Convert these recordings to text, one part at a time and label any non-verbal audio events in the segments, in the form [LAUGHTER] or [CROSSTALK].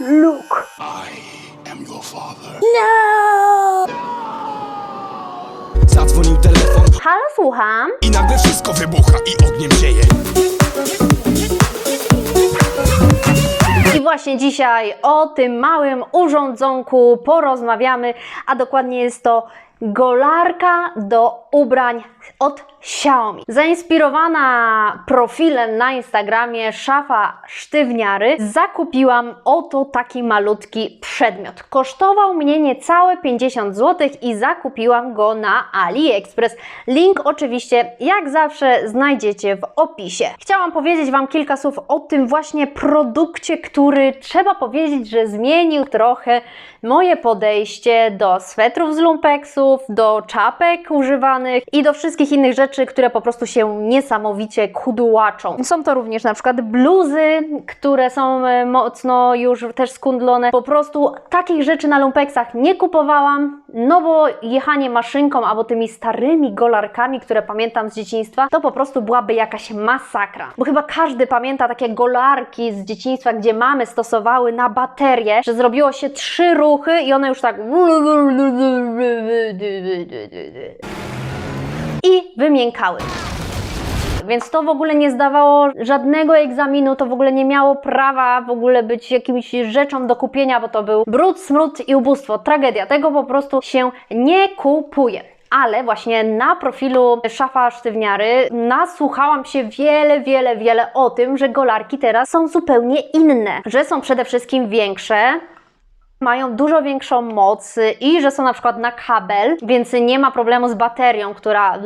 Luke. I am your father. No! Zadzwonił telefon Halo, słucham. i nagle wszystko wybucha i ogniem zieje. I właśnie dzisiaj o tym małym urządzonku porozmawiamy, a dokładnie jest to golarka do ubrań od Xiaomi. Zainspirowana profilem na Instagramie szafa sztywniary, zakupiłam oto taki malutki przedmiot. Kosztował mnie niecałe 50 zł i zakupiłam go na AliExpress. Link oczywiście, jak zawsze, znajdziecie w opisie. Chciałam powiedzieć Wam kilka słów o tym właśnie produkcie, który trzeba powiedzieć, że zmienił trochę moje podejście do swetrów z lumpeksów, do czapek używanych i do wszystkich innych rzeczy, które po prostu się niesamowicie kudłaczą. Są to również na przykład bluzy, które są e, mocno już też skundlone. Po prostu takich rzeczy na lumpeksach nie kupowałam, no bo jechanie maszynką albo tymi starymi golarkami, które pamiętam z dzieciństwa, to po prostu byłaby jakaś masakra. Bo chyba każdy pamięta takie golarki z dzieciństwa, gdzie mamy stosowały na baterię, że zrobiło się trzy ruchy i one już tak i wymiękały. Więc to w ogóle nie zdawało żadnego egzaminu, to w ogóle nie miało prawa w ogóle być jakimś rzeczą do kupienia, bo to był brud, smród i ubóstwo. Tragedia. Tego po prostu się nie kupuje. Ale właśnie na profilu szafa sztywniary nasłuchałam się wiele, wiele, wiele o tym, że golarki teraz są zupełnie inne. Że są przede wszystkim większe, mają dużo większą moc i że są na przykład na kabel, więc nie ma problemu z baterią, która.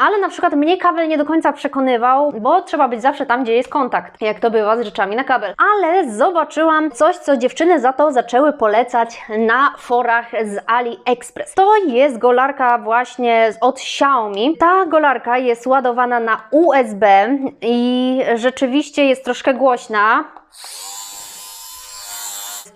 Ale na przykład mnie kabel nie do końca przekonywał, bo trzeba być zawsze tam, gdzie jest kontakt, jak to bywa z rzeczami na kabel. Ale zobaczyłam coś, co dziewczyny za to zaczęły polecać na forach z AliExpress. To jest golarka właśnie od Xiaomi. Ta golarka jest ładowana na USB i rzeczywiście jest troszkę głośna.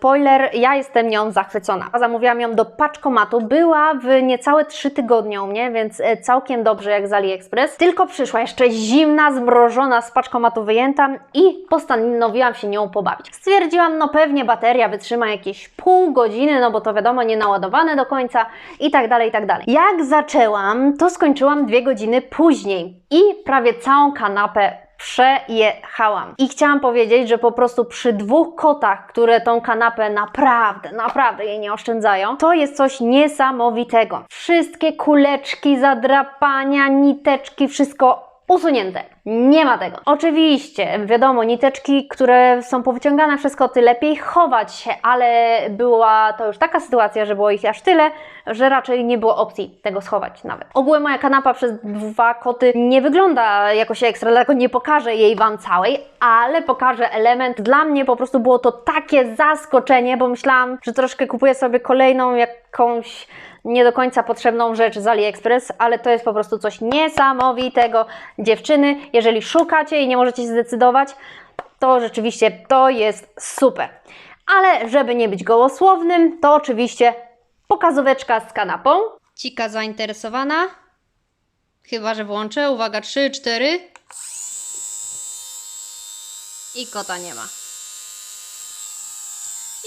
Spoiler, ja jestem nią zachwycona. Zamówiłam ją do paczkomatu, była w niecałe 3 tygodnie u mnie, więc e, całkiem dobrze jak z AliExpress. Tylko przyszła jeszcze zimna, zmrożona z paczkomatu wyjęta i postanowiłam się nią pobawić. Stwierdziłam, no pewnie bateria wytrzyma jakieś pół godziny, no bo to wiadomo, nie naładowane do końca i tak dalej, i tak dalej. Jak zaczęłam, to skończyłam dwie godziny później i prawie całą kanapę przejechałam. I chciałam powiedzieć, że po prostu przy dwóch kotach, które tą kanapę naprawdę, naprawdę jej nie oszczędzają, to jest coś niesamowitego. Wszystkie kuleczki, zadrapania, niteczki, wszystko usunięte. Nie ma tego. Oczywiście, wiadomo, niteczki, które są powyciągane przez koty, lepiej chować, ale była to już taka sytuacja, że było ich aż tyle, że raczej nie było opcji tego schować nawet. Ogółem moja kanapa przez dwa koty nie wygląda jakoś ekstra, dlatego nie pokażę jej Wam całej, ale pokażę element. Dla mnie po prostu było to takie zaskoczenie, bo myślałam, że troszkę kupuję sobie kolejną jakąś nie do końca potrzebną rzecz z AliExpress, ale to jest po prostu coś niesamowitego. Dziewczyny, jeżeli szukacie i nie możecie się zdecydować, to rzeczywiście to jest super. Ale żeby nie być gołosłownym, to oczywiście pokazóweczka z kanapą. Cika zainteresowana? Chyba, że włączę. Uwaga, 3, 4. I kota nie ma.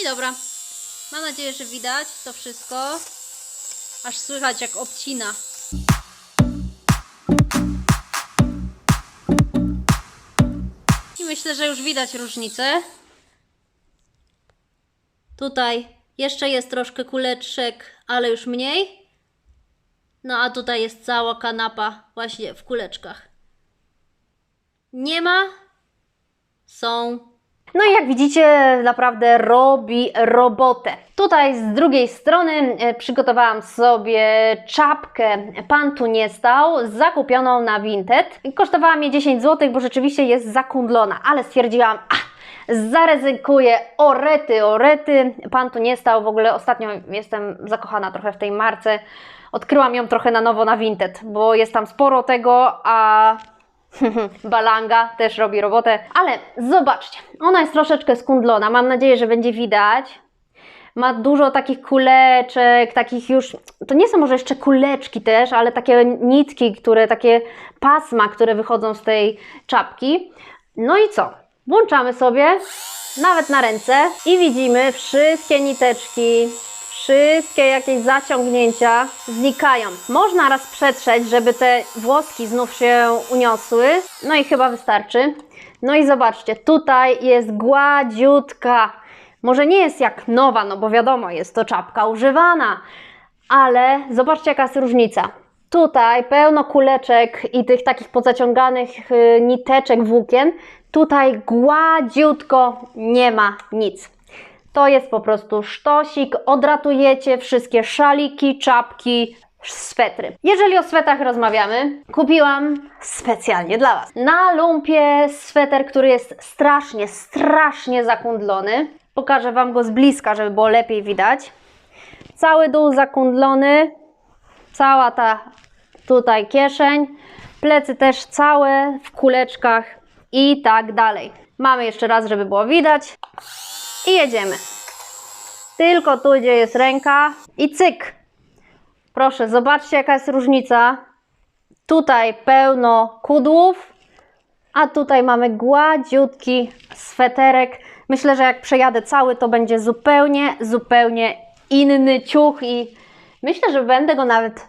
I dobra. Mam nadzieję, że widać to wszystko. Aż słychać jak obcina. Myślę, że już widać różnicę. Tutaj jeszcze jest troszkę kuleczek, ale już mniej. No a tutaj jest cała kanapa właśnie w kuleczkach. Nie ma. Są. No i jak widzicie, naprawdę robi robotę. Tutaj z drugiej strony e, przygotowałam sobie czapkę Pan tu nie stał, zakupioną na Vinted. Kosztowała mnie 10 zł, bo rzeczywiście jest zakundlona, ale stwierdziłam, a zaryzykuję, orety, orety. Pan tu nie stał, w ogóle ostatnio jestem zakochana trochę w tej marce. Odkryłam ją trochę na nowo na Vinted, bo jest tam sporo tego, a [LAUGHS] Balanga też robi robotę, ale zobaczcie, ona jest troszeczkę skundlona. Mam nadzieję, że będzie widać. Ma dużo takich kuleczek, takich już. To nie są może jeszcze kuleczki też, ale takie nitki, które takie pasma, które wychodzą z tej czapki. No i co? Włączamy sobie nawet na ręce i widzimy wszystkie niteczki, wszystkie jakieś zaciągnięcia znikają. Można raz przetrzeć, żeby te włoski znów się uniosły. No i chyba wystarczy. No i zobaczcie, tutaj jest gładziutka. Może nie jest jak nowa, no bo wiadomo, jest to czapka używana, ale zobaczcie jaka jest różnica. Tutaj pełno kuleczek i tych takich pozaciąganych y, niteczek włókien. Tutaj gładziutko nie ma nic. To jest po prostu sztosik. Odratujecie wszystkie szaliki, czapki, swetry. Jeżeli o swetach rozmawiamy, kupiłam specjalnie dla Was. Na lumpie sweter, który jest strasznie, strasznie zakundlony. Pokażę Wam go z bliska, żeby było lepiej widać. Cały dół zakundlony, cała ta tutaj kieszeń, plecy też całe w kuleczkach i tak dalej. Mamy jeszcze raz, żeby było widać i jedziemy. Tylko tu, gdzie jest ręka i cyk. Proszę, zobaczcie jaka jest różnica. Tutaj pełno kudłów, a tutaj mamy gładziutki sweterek. Myślę, że jak przejadę cały, to będzie zupełnie, zupełnie inny ciuch i myślę, że będę go nawet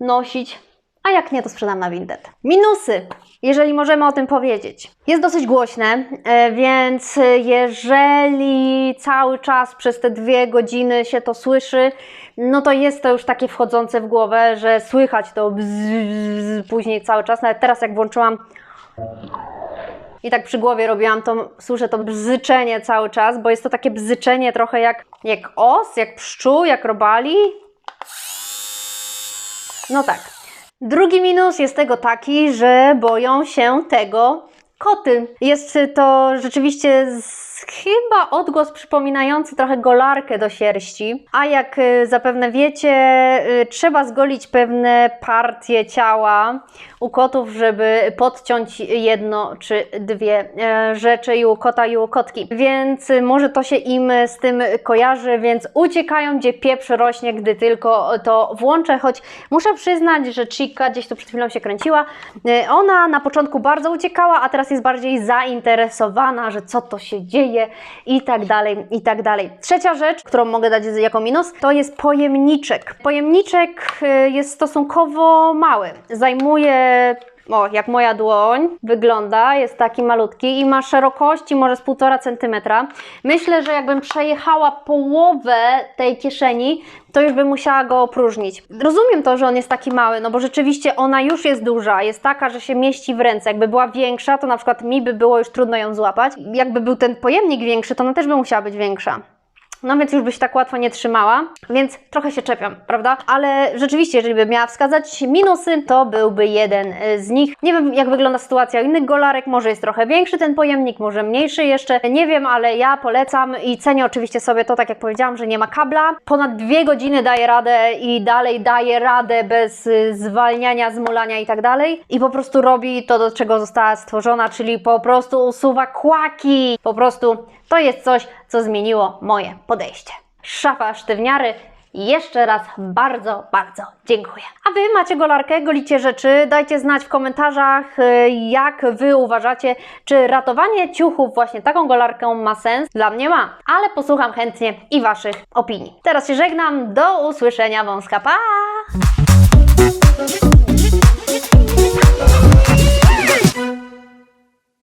nosić, a jak nie, to sprzedam na Vinted. Minusy, jeżeli możemy o tym powiedzieć. Jest dosyć głośne, e, więc jeżeli cały czas przez te dwie godziny się to słyszy, no to jest to już takie wchodzące w głowę, że słychać to bzz, bzz, później cały czas. Nawet teraz jak włączyłam i tak przy głowie robiłam to, słyszę to bzyczenie cały czas, bo jest to takie bzyczenie trochę jak, jak os, jak pszczół, jak robali. No tak. Drugi minus jest tego taki, że boją się tego koty. Jest to rzeczywiście chyba odgłos przypominający trochę golarkę do sierści. A jak y, zapewne wiecie, y, trzeba zgolić pewne partie ciała u kotów, żeby podciąć jedno czy dwie e, rzeczy i u kota i u kotki. Więc y, może to się im z tym kojarzy, więc uciekają gdzie pieprz rośnie, gdy tylko to włączę, choć muszę przyznać, że Chica gdzieś tu przed chwilą się kręciła. Ona na początku bardzo uciekała, a teraz jest bardziej zainteresowana, że co to się dzieje i tak dalej, i tak dalej. Trzecia rzecz, którą mogę dać jako minus, to jest pojemniczek. Pojemniczek e, jest stosunkowo mały. Zajmuje o, jak moja dłoń wygląda, jest taki malutki i ma szerokości może z 1,5 cm. Myślę, że jakbym przejechała połowę tej kieszeni, to już bym musiała go opróżnić. Rozumiem to, że on jest taki mały, no bo rzeczywiście ona już jest duża, jest taka, że się mieści w ręce. Jakby była większa, to na przykład mi by było już trudno ją złapać. Jakby był ten pojemnik większy, to ona też by musiała być większa. No więc już by się tak łatwo nie trzymała, więc trochę się czepiam, prawda? Ale rzeczywiście, jeżeli bym miała wskazać minusy, to byłby jeden y, z nich. Nie wiem, jak wygląda sytuacja innych golarek, może jest trochę większy ten pojemnik, może mniejszy jeszcze, nie wiem, ale ja polecam i cenię oczywiście sobie to, tak jak powiedziałam, że nie ma kabla. Ponad dwie godziny daje radę i dalej daje radę bez y, zwalniania, zmulania i tak dalej. I po prostu robi to, do czego została stworzona, czyli po prostu usuwa kłaki. Po prostu to jest coś, co zmieniło moje podejście. Szafa sztywniary. Jeszcze raz bardzo, bardzo dziękuję. A Wy macie golarkę, golicie rzeczy? Dajcie znać w komentarzach, y, jak Wy uważacie, czy ratowanie ciuchów właśnie taką golarką ma sens? Dla mnie ma, ale posłucham chętnie i Waszych opinii. Teraz się żegnam, do usłyszenia, wąska pa!